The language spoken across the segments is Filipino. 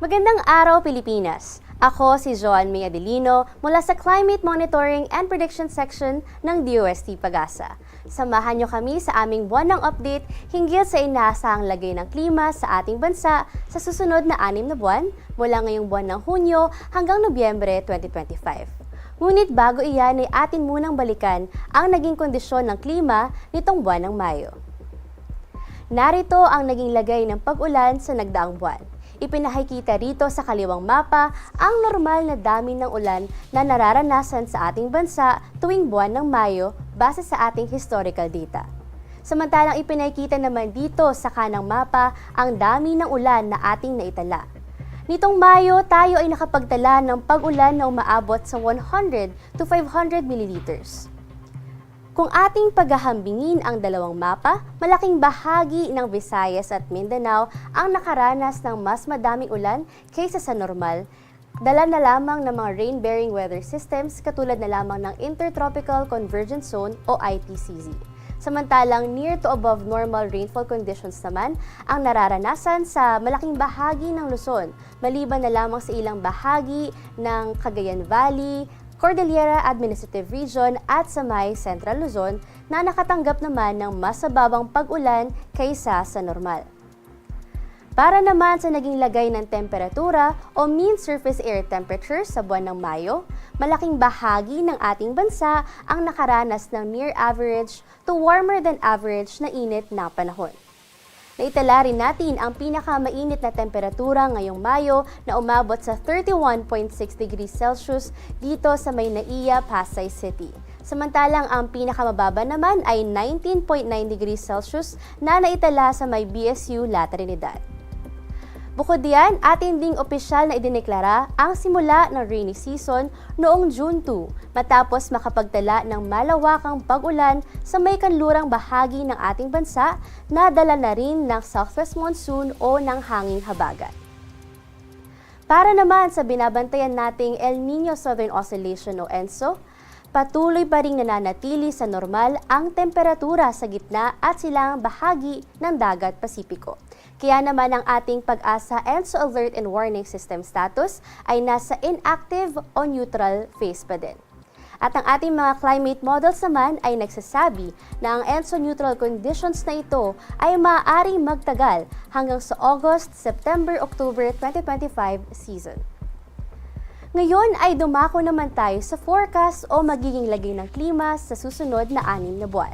Magandang araw, Pilipinas! Ako si Joan May Adelino mula sa Climate Monitoring and Prediction Section ng DOST Pagasa. Samahan niyo kami sa aming buwanang update hinggil sa inaasahang lagay ng klima sa ating bansa sa susunod na anim na buwan mula ngayong buwan ng Hunyo hanggang Nobyembre 2025. Ngunit bago iyan ay atin munang balikan ang naging kondisyon ng klima nitong buwan ng Mayo. Narito ang naging lagay ng pag-ulan sa nagdaang buwan. Ipinahikita rito sa kaliwang mapa ang normal na dami ng ulan na nararanasan sa ating bansa tuwing buwan ng Mayo base sa ating historical data. Samantalang ipinakita naman dito sa kanang mapa ang dami ng ulan na ating naitala. Nitong Mayo, tayo ay nakapagtala ng pag-ulan na umaabot sa 100 to 500 milliliters. Kung ating paghahambingin ang dalawang mapa, malaking bahagi ng Visayas at Mindanao ang nakaranas ng mas madaming ulan kaysa sa normal. Dala na lamang ng mga rain-bearing weather systems katulad na lamang ng Intertropical Convergence Zone o ITCZ. Samantalang near to above normal rainfall conditions naman ang nararanasan sa malaking bahagi ng Luzon, maliban na lamang sa ilang bahagi ng Cagayan Valley, Cordillera Administrative Region at sa may Central Luzon na nakatanggap naman ng mas mababang pag-ulan kaysa sa normal. Para naman sa naging lagay ng temperatura o mean surface air temperature sa buwan ng Mayo, malaking bahagi ng ating bansa ang nakaranas ng near average to warmer than average na init na panahon. Naitala rin natin ang pinakamainit na temperatura ngayong Mayo na umabot sa 31.6 degrees Celsius dito sa may Pasay City. Samantalang ang pinakamababa naman ay 19.9 degrees Celsius na naitala sa may BSU La Trinidad. Bukod diyan, atin ding opisyal na idineklara ang simula ng rainy season noong June 2 matapos makapagtala ng malawakang pag-ulan sa may kanlurang bahagi ng ating bansa na dala na rin ng southwest monsoon o ng hanging habagat. Para naman sa binabantayan nating El Nino Southern Oscillation o ENSO, patuloy pa rin nananatili sa normal ang temperatura sa gitna at silang bahagi ng dagat Pasipiko. Kaya naman ang ating pag-asa ENSO Alert and Warning System status ay nasa inactive o neutral phase pa din. At ang ating mga climate models naman ay nagsasabi na ang ENSO neutral conditions na ito ay maaaring magtagal hanggang sa August, September, October 2025 season. Ngayon ay dumako naman tayo sa forecast o magiging lagay ng klima sa susunod na anim na buwan.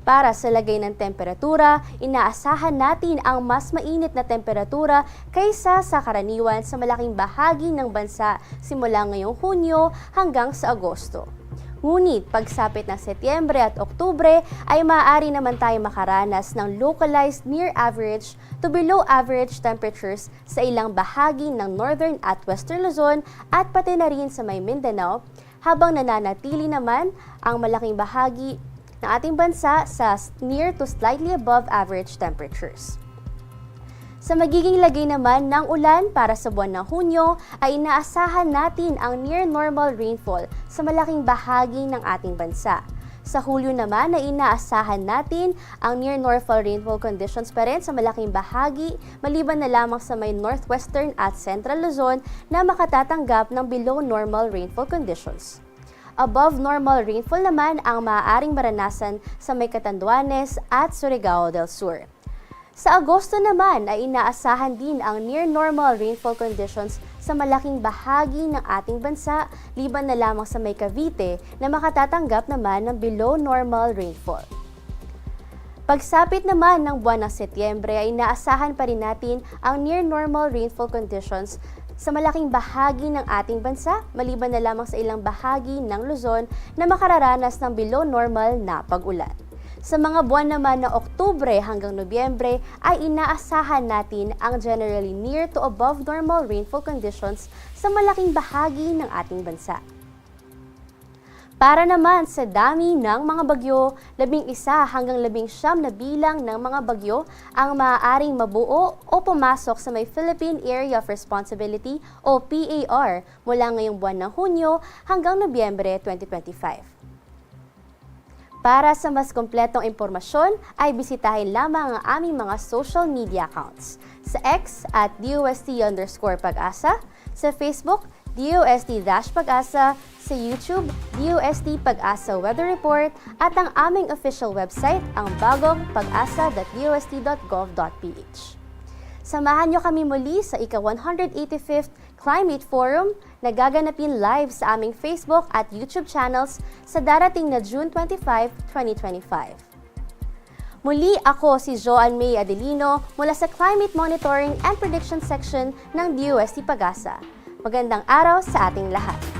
Para sa lagay ng temperatura, inaasahan natin ang mas mainit na temperatura kaysa sa karaniwan sa malaking bahagi ng bansa simula ngayong Hunyo hanggang sa Agosto. Ngunit pagsapit ng Setyembre at Oktubre ay maaari naman tayo makaranas ng localized near average to below average temperatures sa ilang bahagi ng Northern at Western Luzon at pati na rin sa may Mindanao, habang nananatili naman ang malaking bahagi ng ating bansa sa near to slightly above average temperatures. Sa magiging lagay naman ng ulan para sa buwan ng Hunyo ay inaasahan natin ang near normal rainfall sa malaking bahagi ng ating bansa. Sa Hulyo naman ay inaasahan natin ang near normal rainfall conditions pa rin sa malaking bahagi maliban na lamang sa may northwestern at central Luzon na makatatanggap ng below normal rainfall conditions. Above normal rainfall naman ang maaaring maranasan sa may Catanduanes at Surigao del Sur. Sa Agosto naman ay inaasahan din ang near normal rainfall conditions sa malaking bahagi ng ating bansa, liban na lamang sa may Cavite na makatatanggap naman ng below normal rainfall. Pagsapit naman ng buwan ng Setyembre ay inaasahan pa rin natin ang near normal rainfall conditions sa malaking bahagi ng ating bansa, maliban na lamang sa ilang bahagi ng Luzon na makararanas ng below normal na pag-ulan. Sa mga buwan naman na Oktubre hanggang Nobyembre ay inaasahan natin ang generally near to above normal rainfall conditions sa malaking bahagi ng ating bansa. Para naman sa dami ng mga bagyo, labing isa hanggang labing siyam na bilang ng mga bagyo ang maaaring mabuo o pumasok sa may Philippine Area of Responsibility o PAR mula ngayong buwan ng Hunyo hanggang Nobyembre 2025. Para sa mas kompletong impormasyon ay bisitahin lamang ang aming mga social media accounts. Sa X at DOST underscore pag-asa, sa Facebook, DOST-pag-asa, sa YouTube, DOST Pag-asa Weather Report, at ang aming official website, ang bagong pag-asa.dost.gov.ph. Samahan niyo kami muli sa ika-185th Climate Forum na gaganapin live sa aming Facebook at YouTube channels sa darating na June 25, 2025. Muli ako si Joanne May Adelino mula sa Climate Monitoring and Prediction Section ng DOST Pagasa. Magandang araw sa ating lahat.